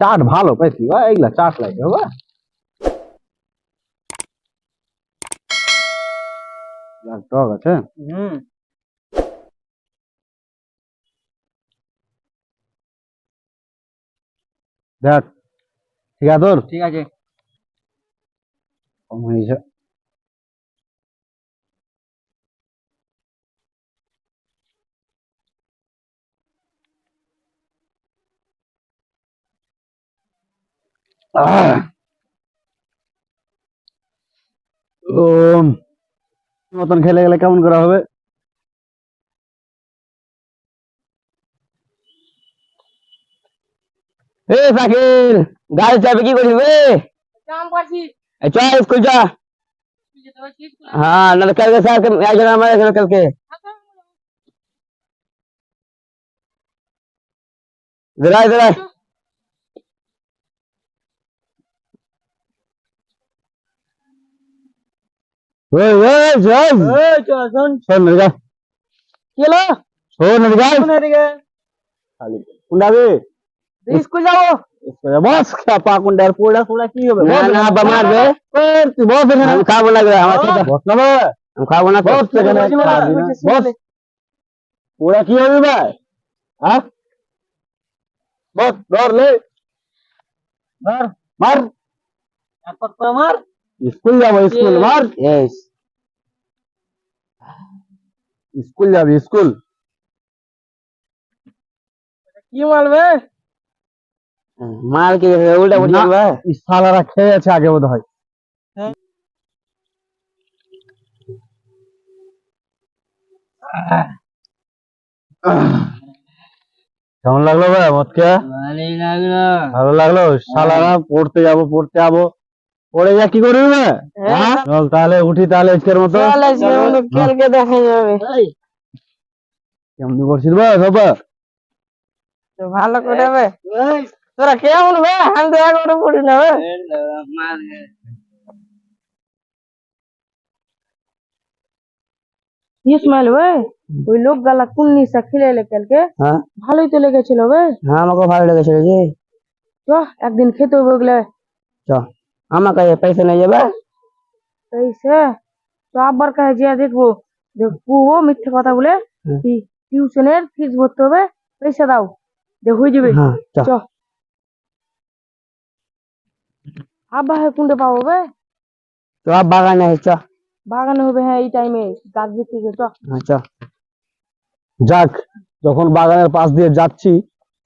চাট ভালো পাইছি বা এইগুলা চাট লাগে বাবা টক আছে। হুম। দেখ ঠিক আছে তোর? ঠিক আছে। কম হয়েছে। মতন খেলে গেলে কেমন করা হবে? এ শাকিল গাড়ি চাপে কি করিস বে কাম করছি। এ, চ স্কুল যা। তুই যেতে পারছিস হ্যাঁ না কালকে স্যার একজন আমার এখানে কালকে। দাঁড়াই দাঁড়াই ওই ওই শোন এই চল শোন শোন এদিকে আয়। কি হলো শোন এদিকে আয়। শোন এদিকে কোনটা বে? স্কুল যাব বস খাপা কোনটার পোড়া পোড়া কি হবে না, বস না, এখানে। আব্বা মারবে। বস, তুই বস এখানে। আমি খাব না বে, আমার সাথে বস না বে। আমি খাব না তো। বস এখানে, বসি না, খাবি না। পোড়া স্কুল যাব স্কুল Yes. মার ইয়েস স্কুল যাবি স্কুল কি মারবে মার কি উল্টা উল্টা শালারা খেয়ে আছে আগে বোধ হয় হ্যাঁ। কেমন লাগল ভাই মতকে ভালোই লাগল ভালো লাগল শালারা পড়তে যাব পড়তে যাব পড়ে যা কি করবি ভাই হ্যাঁ। চল তাহলে উঠি তাহলে আজকের মতো। কালকে দেখা যাবে। কেমন করছিস ভাই বাবা ভালো করে হবে তোরা কেমন বে? আমি তো একবারও পড়ি না বে? ইসমাইল বে ওই লোক গালা কোন নিশা খেলে কালকে হ্যাঁ। ভালোই তো লেগেছিল বে। হ্যাঁ আমাকে ভালো লেগেছিল জি। চ একদিন খেতে হবে ওগুলো। চ আমাকে পয়সা নিয়ে যাবে? এইসে তো আব্বার কাছে যে দেখব। দেখব মিথ্যে কথা বলে হুম। টিউশনের ফিস ভরতে হবে? পয়সা দাও। যে হয়ে যাবে। হ্যাঁ চ। চ। আব্বা হ্যাঁ কোনটা পাবো বে তো আব বাগানে চ। বাগানে হবে হ্যাঁ এই টাইমে গাছ দেখতে চ। হ্যাঁ চ। যাক যখন বাগানের পাশ দিয়ে যাচ্ছি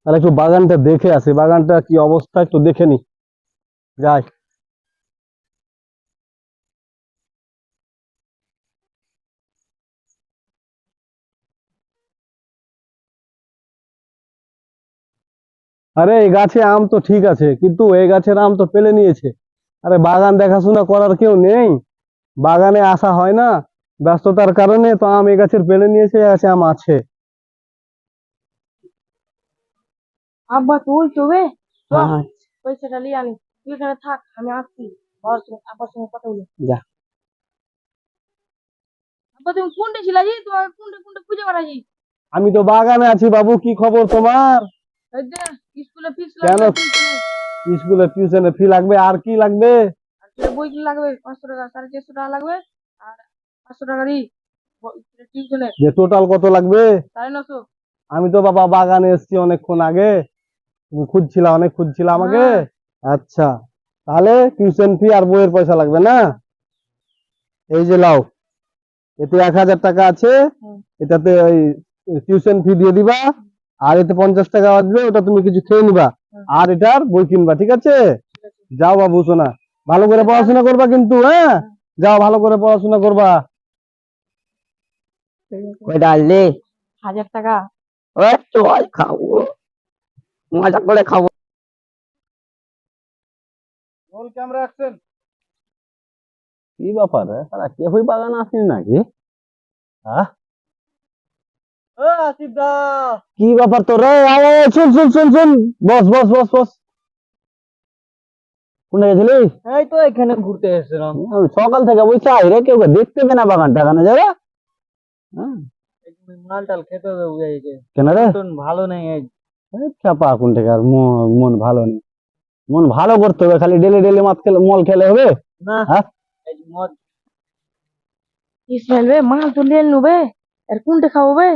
তাহলে একটু বাগানটা দেখে আসি। বাগানটা কি অবস্থা একটু দেখে নি। যাই। আরে এই গাছে আম তো ঠিক আছে কিন্তু এই গাছের আম তো পেলে নিয়েছে। আরে বাগান দেখাশোনা করার কেউ নেই। বাগানে আসা হয় না। ব্যস্ততার কারণে তো আম এই গাছের পেলে নিয়েছে এই গাছে আম আছে। আব্বা তুই তো বে চ, হ্যাঁ পয়সাটা নিয়ে আনি। তুই এখানে থাক আমি আসছি। বাবার সঙ্গে আব্বার সঙ্গে কথা বলে। যা। আব্বা তুমি কোনটা ছিলা জি? তোমার কোনটা কোনটা খুঁজে বেড়াছি আমি তো বাগানে আছি বাবু কি খবর তোমার? কেন? স্কুলে টিউশনে ফি লাগবে আর কি লাগবে? বই লাগবে পাঁচশো টাকা সাড়ে চারশো টাকা লাগবে আর পাঁচশো টাকারই টিউশনে যে টোটাল কত লাগবে? সাড়ে নশো। আমি তো বাবা বাগানে এসেছি অনেকক্ষণ আগে। তুমি খুঁজছিলা অনেক খুঁজছিলা আমাকে। হ্যাঁ। আচ্ছা তাহলে টিউশন ফি আর বইয়ের পয়সা লাগবে না? এই যে লাও এতে এক হাজার টাকা আছে। এটাতে ওই টিউশন ফি দিয়ে দিবা। আর এতে পঞ্চাশ টাকা আসবে ওটা তুমি কিছু খেয়ে নিবা। হুম। আর এটার বই কিনবা ঠিক আছে? যাও বাবু সোনা ভালো করে পড়াশোনা করবা কিন্তু হ্যাঁ? যাও ভালো করে পড়াশোনা করবা। কয়টা হাজার টাকা। ওই চল খাব। মজা করে খাব। Roll camera action. কি ব্যাপার রে? সারা কেউই বাগান আসেনি নাকি? হ্যাঁ? কি ব্যাপার তোর রে? শুন শুন শুন শুন। বস বস বস বস। কোনে গেছিলি এই তো এখানে ঘুরতে এসেছিলাম। সকাল থেকে বসে আই রে কেউ দেখতে পেয়ে না বাগানটা যাবে? খেতে হবে বুঝাইছে কেন রে? ভালো নেই চাপা কোন থেকে আর মন ভালো নেই। মন ভালো করতে হবে খালি ডেলি ডেলি মাছ খেলে মল খেলে হবে? না। হ্যাঁ? ইসমাইল বে মাল তো লিয়ে নুবে। আর কোনটা খাব বে?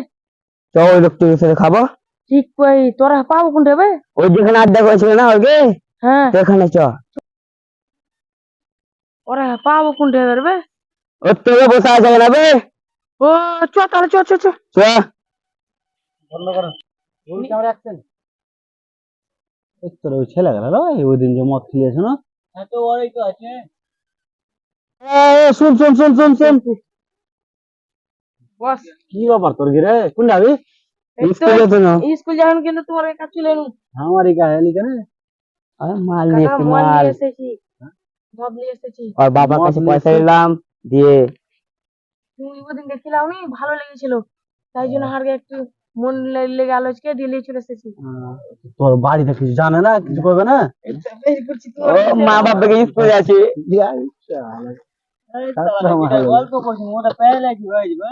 চ ওই খাব। ঠিক কই তোরা পাবো কোনটা বে ওই যেখানে আড্ডা করেছিল না ওকে? হ্যাঁ। সেখানে চ। ওরা পাবো কোনটা বে ওর থেকে বসে আছে না বে ও চ তাহলে চ চ চ। চ। বন্ধ করুন রোল ক্যামেরা অ্যাকশন তোর ওই ছেলে গেল ওই দিন যে মদ খেলিয়েছে না? হ্যাঁ তো ওরাই তো আছে শুন শুন শুন শুন শুন। বস। কি ব্যাপার তোর গিরে কোন যাবি? স্কুল যেতে না স্কুল যাবেন কিন্তু তোমার কাছে চলে এলুম আমারই কাছে লিখে না আরে মাল নিয়ে এসেছি। মদ নিয়ে এসেছি। আর বাবার কাছে পয়সা নিলাম দিয়ে তুমি ওদিন দেখিলাম নি ভালো লেগেছিল। তাই জন্য হারকে একটু মন লেগে আলোচকে দিয়ে নিয়ে চলে এসেছি। তোর বাড়িতে কিছু জানে না? কিছু করবে না? করছি মা বাবাকে স্কুলে আছে আচ্ছা, গল্প করছি হয়ে? যাবে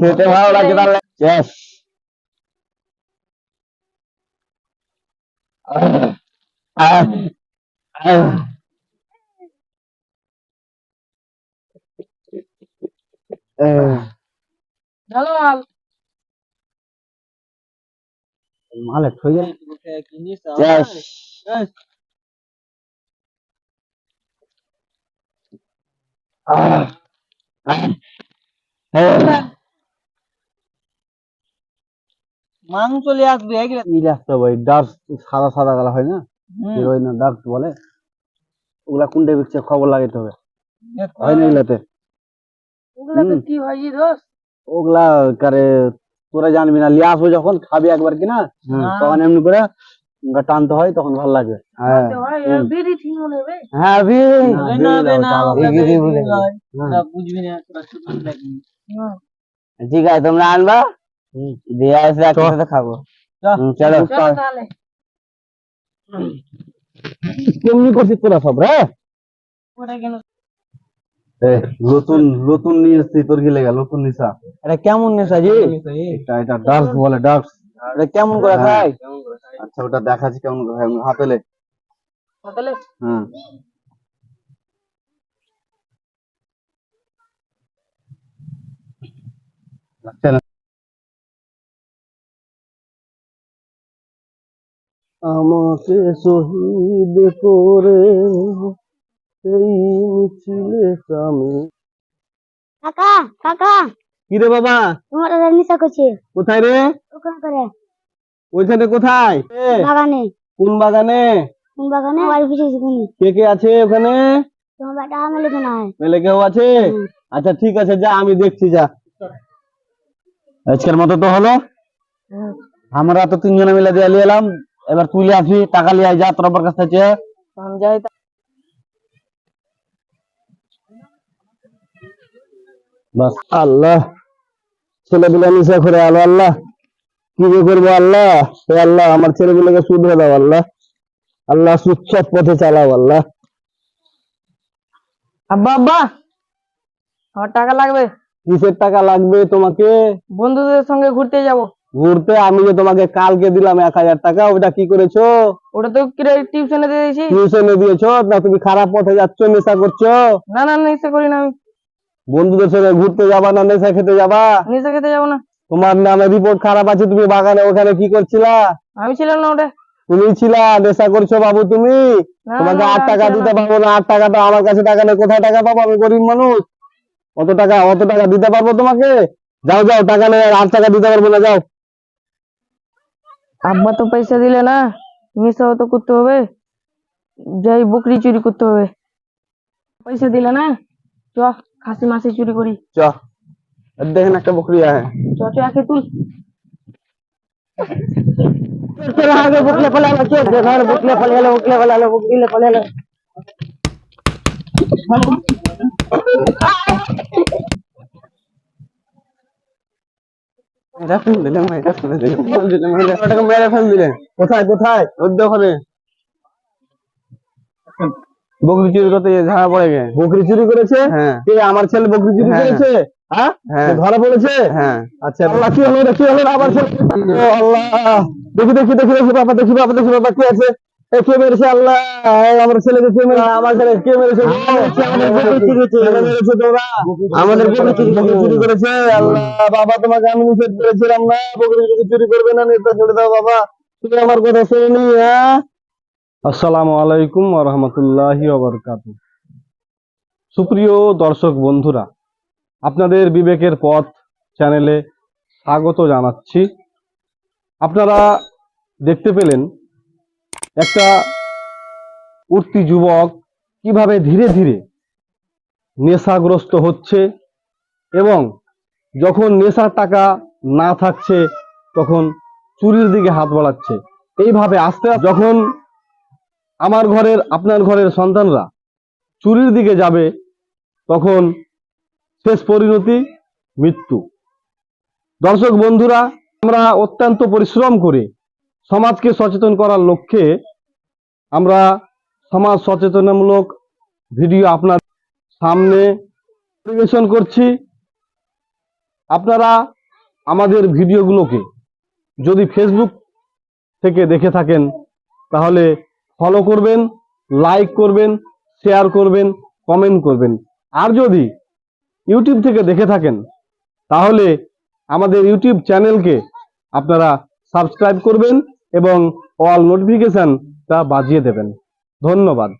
খেতে ভালো লাগছে তাহলে। শেষ ভালো মালে ঠই গেল কি মাংস চলে আসবে ভাই ডার্ক সাদা সাদা গালা হয় না? হিরোইন ডার্ক বলে? ওগুলা কোনটা বিকছে খবর লাগাইতে হবে। হয় না এগুলাতে? কি হয় দোষ ওগুলা কারে তোরা জানবি না লিয়ে আসব যখন খাবি একবার কিনা তখন এমনি করে টানতে হয় তখন ভালো লাগবে। হ্যাঁ। হয় বুঝবি না হ্যাঁ। ঠিক আছে তোমরা আনবা? দিয়ে এসে একসাথে খাব। চলো। চলো। কেমনি করছিস তোরা সব রে? নতুন নতুন নিয়ে তোর কি লেগা? নতুন নিশা? এটা কেমন নেশা জি? এটা এটা ডার্ক বলে ডার্ক এটা কেমন করে খায়? আচ্ছা ওটা দেখাচ্ছি কেমন করে খায় হাতে লে। তাহলে হ্যাঁ লাগছে না আমাকে শহীদ করে এই মিছিলে আমি কাকা কাকা। কি রে বাবা? তোমার দাদা নেশা করছে। কোথায় রে? ওখানে করে। ওইখানে কোথায়? বাগানে। কোন বাগানে? কোন বাগানে? বাড়ি পিছিয়ে কে কে আছে ওখানে? তোমার নাই মেলে কেউ আছে? আচ্ছা ঠিক আছে যা আমি দেখছি যা। আজকের মতো তো হলো। আমরা তো তিনজনে মিলে দিয়ে নিয়ে এলাম। এবার তুই আসবি টাকা লিয়ে যা তোর বাবার কাছ থেকে। আমি যাই বাস আল্লাহ ছেলেগুলো নিশা করে আলো আল্লাহ। কি যে করব আল্লাহ? হে আল্লাহ আমার ছেলেগুলোকে শুধরে দাও আল্লাহ। আল্লাহ সুচ্ছক পথে চালাও আল্লাহ। আব্বা আব্বা আমার টাকা লাগবে। কিসের টাকা লাগবে তোমাকে? বন্ধুদের সঙ্গে ঘুরতে যাব। ঘুরতে? আমি যে তোমাকে কালকে দিলাম এক হাজার টাকা ওটা কি করেছ? ওটা তো টিউশনে দিয়েছি। টিউশনে দিয়েছ? না তুমি খারাপ পথে যাচ্ছ নেশা করছ? না না নেশা করি না আমি। বন্ধুদের সঙ্গে ঘুরতে যাবা না নেশা খেতে যাবা? নেশা খেতে যাব না। তোমার নামে রিপোর্ট খারাপ আছে তুমি বাগানে ওখানে কি করছিলা? আমি ছিলাম না ওটা। তুমি ছিলা নেশা করছ বাবু তুমি? তোমাকে আট টাকা দিতে না। পারব না আট টাকাটা আমার কাছে টাকা নেই কোথায় টাকা পাবো? আমি গরিব মানুষ। অত টাকা অত টাকা দিতে পারব তোমাকে? যাও যাও টাকা নেই আর আট টাকা দিতে পারব না যাও। আব্বা তো পয়সা দিলে না নেশাও তো করতে হবে। যাই বকরি চুরি করতে হবে। পয়সা দিলে না চ খাসি মাসি চুরি করি। চ দেখেন একটা বকরি আছে। চ চ একে তুল। বকলে ফেলালো কে ঘর বকলে ফেলালো বকলে ফেলালো বকলে ফেলালো মেরে ফেল দিলে মেরে ফেল দিলে ফেল দিলে মেরে ওটাকে মেরে ফেল দিলে কোথায় কোথায় ওর দোকানে বকরি চুরি করতে ঝাড়া পড়ে গে বকরি চুরি করেছে হ্যাঁ কে আমার ছেলে বকরি চুরি করেছে হ্যাঁ ধরা পড়েছে হ্যাঁ আচ্ছা আল্লাহ কি হলো কি হলো আল্লাহ দেখি দেখি দেখি দেখি বাবা দেখি বাবা দেখি বাবা কি আছে কে মেরেছে আল্লাহ? আমার ছেলেকে কে মেরেছে? আমার ছেলে কে মেরেছে? আমাদের চুরি হয়েছে। কে মেরেছে? তোরা আমাদের বকরি চুরি বকরি চুরি করেছে? আল্লাহ বাবা তোমাকে আমি নিষেধ করেছিলাম না। বকরি চুরি করবে না নেতা ছেড়ে দাও বাবা। তুমি আমার কথা শুনি হ্যাঁ? আসসালামু আলাইকুম ওয়া রাহমাতুল্লাহি সুপ্রিয় দর্শক বন্ধুরা আপনাদের বিবেকের পথ চ্যানেলে স্বাগত জানাচ্ছি। আপনারা দেখতে পেলেন একটা উঠতি যুবক কীভাবে ধীরে ধীরে নেশাগ্রস্ত হচ্ছে এবং যখন নেশার টাকা না থাকছে, তখন চুরির দিকে হাত বাড়াচ্ছে। এইভাবে আস্তে যখন আমার ঘরের, আপনার ঘরের সন্তানরা চুরির দিকে যাবে, তখন শেষ পরিণতি মৃত্যু। দর্শক বন্ধুরা, আমরা অত্যন্ত পরিশ্রম করে সমাজকে সচেতন করার লক্ষ্যে আমরা সমাজ সচেতনমূলক ভিডিও আপনার সামনে পরিবেশন করছি। আপনারা আমাদের ভিডিওগুলোকে যদি ফেসবুক থেকে দেখে থাকেন, তাহলে ফলো করবেন লাইক করবেন শেয়ার করবেন কমেন্ট করবেন। আর যদি ইউটিউব থেকে দেখে থাকেন, তাহলে আমাদের ইউটিউব চ্যানেলকে আপনারা সাবস্ক্রাইব করবেন এবং অল নোটিফিকেশনটা বাজিয়ে দেবেন। ধন্যবাদ।